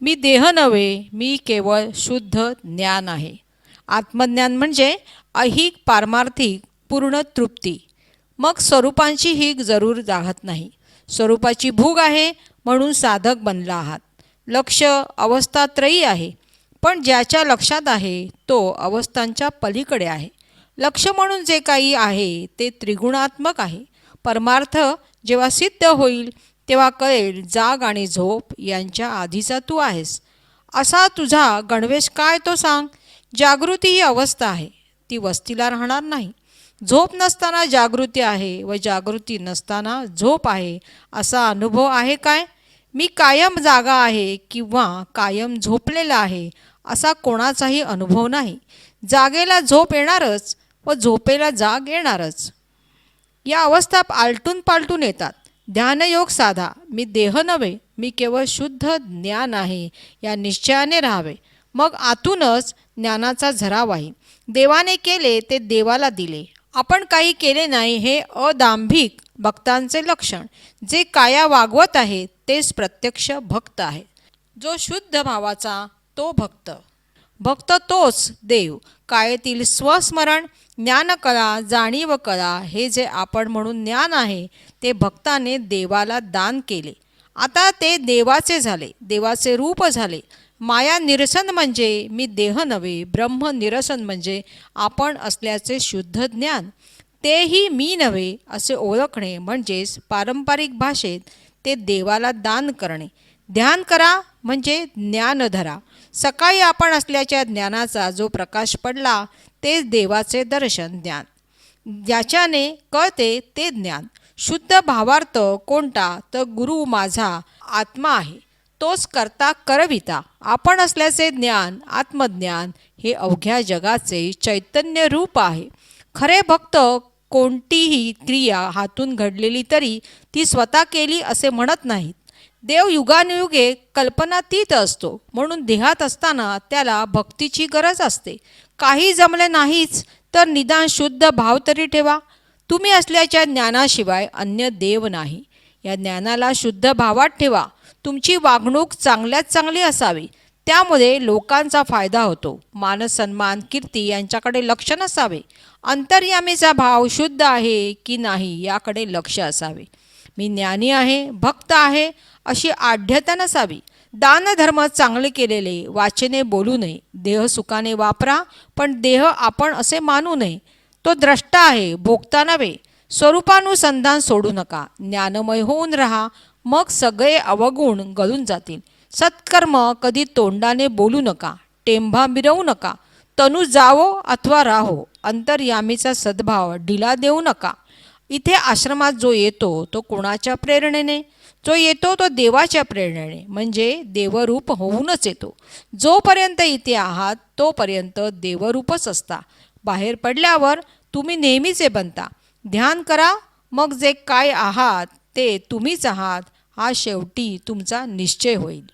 मी देह नव्हे मी केवळ शुद्ध ज्ञान आहे. आत्मज्ञान म्हणजे अहिक पारमार्थिक पूर्ण तृप्ती. मग स्वरूपांची हीक जरूर राहत नाही. स्वरूपाची भूक आहे म्हणून साधक बनला आहात. लक्ष अवस्थात्रयी आहे पण ज्याच्या लक्षात आहे तो अवस्थांच्या पलीकडे आहे. लक्ष म्हणून जे काही आहे ते त्रिगुणात्मक आहे. परमार्थ जेव्हा सिद्ध होईल तेव्हा कळेल जाग आणि झोप यांच्या आधीचा तू आहेस. असा तुझा गणवेश काय तो सांग? जागृती ही अवस्था आहे. ती वस्तीला राहणार नाही. झोप नसताना जागृती आहे व जागृती नसताना झोप आहे. असा अनुभव आहे काय? मी कायम जागा आहे किंवा कायम झोपलेला आहे असा कोणाचाही अनुभव नाही. जागेला झोप येणारच व झोपेला जाग येणारच. या अवस्था आलटून पालटून येतात. ध्यानयोग साधा. मी देह नव्हे मी केवळ शुद्ध ज्ञान आहे या निश्चयाने राहावे. मग आतूनच ज्ञानाचा झरा वाही. देवाने केले ते देवाला दिले. आपण काही केले नाही हे अदांभिक भक्तांचे लक्षण. जे काया वागवत आहे तेच प्रत्यक्ष भक्त आहे. जो शुद्ध भावाचा तो भक्त. भक्त तोच देव. कायेतील स्वस्मरण ज्ञानकला जाणीव कला हे जे आपण म्हणून ज्ञान आहे ते भक्ताने देवाला दान केले. आता ते देवाचे झाले देवाचे रूप झाले. माया निरसन म्हणजे मी देह नव्हे ब्रह्म निरसन म्हणजे आपण असल्याचे शुद्ध ज्ञान. तेही मी नव्हे असे ओळखणे म्हणजेच पारंपरिक भाषेत ते देवाला दान करणे. ध्यान करा म्हणजे ज्ञान धरा. सकाळी आपण असल्याच्या ज्ञानाचा जो प्रकाश पडला तेच देवाचे दर्शन ज्ञान. ज्याच्याने कळते ते ज्ञान. शुद्ध भावार्थ कोणता? तर गुरु माझा आत्मा आहे. तोच करता करविता. आपण असल्याचे ज्ञान आत्मज्ञान हे अवघ्या जगाचे चैतन्य रूप आहे. खरे भक्त कोणतीही क्रिया हातून घडलेली तरी ती स्वतः केली असे म्हणत नाहीत. देव युगानुयुगे कल्पनातीत असतो. म्हणून देहात असताना त्याला भक्तीची गरज असते. काही जमले नाहीच तर निदान शुद्ध भाव तरी ठेवा. तुम्ही असल्याच्या ज्ञानाशिवाय अन्य देव नाही. या ज्ञानाला शुद्ध भावात ठेवा. तुमची वागणूक चांगल्यात चांगली असावी. त्यामुळे लोकांचा फायदा होतो. मानस सन्मान कीर्ती यांच्याकडे लक्ष नसावे. अंतर्यामीचा भाव शुद्ध आहे की नाही याकडे लक्ष असावे. मी ज्ञानी आहे भक्त आहे अशी आढ्यता नसावी. दानधर्म चांगले केलेले वाचेने बोलू नये. देह सुखाने वापरा पण देह आपण असे मानू नये. तो द्रष्टा आहे भोगता नव्हे. स्वरूपानुसंधान सोडू नका. ज्ञानमय होऊन राहा. मग सगळे अवगुण गळून जातील. सत्कर्म कधी तोंडाने बोलू नका. टेंभा मिरवू नका. तनू जावो अथवा राहो. अंतर्यामीचा सद्भाव ढिला देऊ नका. इथे आश्रमात जो येतो तो कोणाच्या प्रेरणेने? जो येतो तो देवाच्या प्रेरणेने. म्हणजे देवरूप होऊनच येतो. जोपर्यंत इथे आहात तोपर्यंत देवरूपच असता. बाहेर पडल्यावर तुम्ही नेहमीचे बनता. ध्यान करा मग जे काय आहात ते तुम्हीच आहात. हा शेवटी तुमचा निश्चय होईल.